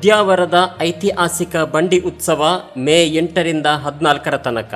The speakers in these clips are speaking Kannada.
ಉದ್ಯಾವರದ ಐತಿಹಾಸಿಕ ಬಂಡಿ ಉತ್ಸವ ಮೇ ಎಂಟರಿಂದ ಹದಿನಾಲ್ಕರ ತನಕ.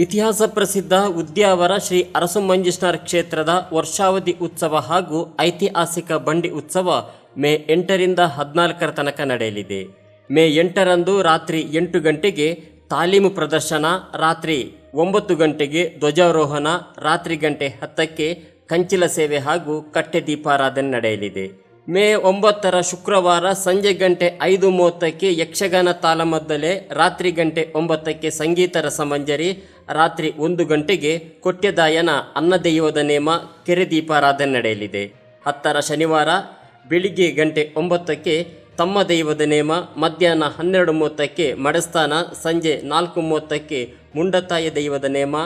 ಇತಿಹಾಸ ಪ್ರಸಿದ್ಧ ಉದ್ಯಾವರ ಶ್ರೀ ಅರಸು ಮಂಜುಷ್ಣರ ಕ್ಷೇತ್ರದ ವರ್ಷಾವಧಿ ಉತ್ಸವ ಹಾಗೂ ಐತಿಹಾಸಿಕ ಬಂಡಿ ಉತ್ಸವ ಮೇ ಎಂಟರಿಂದ ಹದಿನಾಲ್ಕರ ತನಕ ನಡೆಯಲಿದೆ. ಮೇ ಎಂಟರಂದು ರಾತ್ರಿ ಎಂಟು ಗಂಟೆಗೆ ತಾಲೀಮು ಪ್ರದರ್ಶನ, ರಾತ್ರಿ ಒಂಬತ್ತು ಗಂಟೆಗೆ ಧ್ವಜಾರೋಹಣ, ರಾತ್ರಿ ಗಂಟೆ ಹತ್ತಕ್ಕೆ ಕಂಚಿಲ ಸೇವೆ ಹಾಗೂ ಕಟ್ಟೆ ದೀಪಾರಾಧನೆ ನಡೆಯಲಿದೆ. ಮೇ ಒಂಬತ್ತರ ಶುಕ್ರವಾರ ಸಂಜೆ ಗಂಟೆ ಐದು ಮೂವತ್ತಕ್ಕೆ ಯಕ್ಷಗಾನ ತಾಲಮದ್ದಲೆ, ರಾತ್ರಿ ಗಂಟೆ ಒಂಬತ್ತಕ್ಕೆ ಸಂಗೀತ ರಸಮಂಜರಿ ರಾತ್ರಿ ಒಂದು ಗಂಟೆಗೆ ಕೊಟ್ಟೆದಾಯನ ಅನ್ನದೈವದ ನೇಮ ಕೆರೆ ದೀಪಾರಾಧನೆ ನಡೆಯಲಿದೆ. ಹತ್ತರ ಶನಿವಾರ ಬೆಳಿಗ್ಗೆ ಗಂಟೆ ಒಂಬತ್ತಕ್ಕೆ ತಮ್ಮ ದೈವದ ನೇಮ ಮಧ್ಯಾಹ್ನ ಹನ್ನೆರಡು ಮೂವತ್ತಕ್ಕೆ ಮಡಸ್ಥಾನ, ಸಂಜೆ ನಾಲ್ಕು ಮೂವತ್ತಕ್ಕೆ ಮುಂಡತಾಯಿ ದೈವದ ನೇಮ,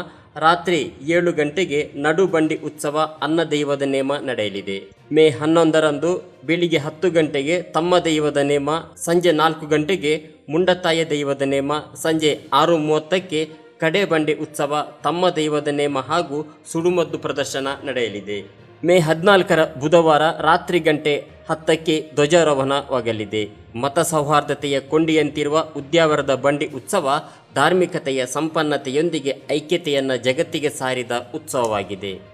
ರಾತ್ರಿ ಏಳು ಗಂಟೆಗೆ ನಡುಬಂಡಿ ಉತ್ಸವ ಅನ್ನ ದೈವದ ನೇಮ ನಡೆಯಲಿದೆ. ಮೇ ಹನ್ನೊಂದರಂದು ಬೆಳಿಗ್ಗೆ ಹತ್ತು ಗಂಟೆಗೆ ತಮ್ಮ ದೈವದ ನೇಮ, ಸಂಜೆ ನಾಲ್ಕು ಗಂಟೆಗೆ ಮುಂಡತಾಯ ದೈವದ ನೇಮ, ಸಂಜೆ ಆರು ಮೂವತ್ತಕ್ಕೆ ಕಡೆ ಬಂಡಿ ಉತ್ಸವ ತಮ್ಮ ದೈವದ ನೇಮ ಹಾಗೂ ಸುಡುಮದ್ದು ಪ್ರದರ್ಶನ ನಡೆಯಲಿದೆ. ಮೇ ಹದಿನಾಲ್ಕರ ಬುಧವಾರ ರಾತ್ರಿ ಗಂಟೆ ಹತ್ತಕ್ಕೆ ಧ್ವಜಾರೋಹಣವಾಗಲಿದೆ. ಮತ ಸೌಹಾರ್ದತೆಯ ಕೊಂಡಿಯಂತಿರುವ ಉದ್ಯಾವರದ ಬಂಡಿ ಉತ್ಸವ ಧಾರ್ಮಿಕತೆಯ ಸಂಪನ್ನತೆಯೊಂದಿಗೆ ಐಕ್ಯತೆಯನ್ನು ಜಗತ್ತಿಗೆ ಸಾರಿದ ಉತ್ಸವವಾಗಿದೆ.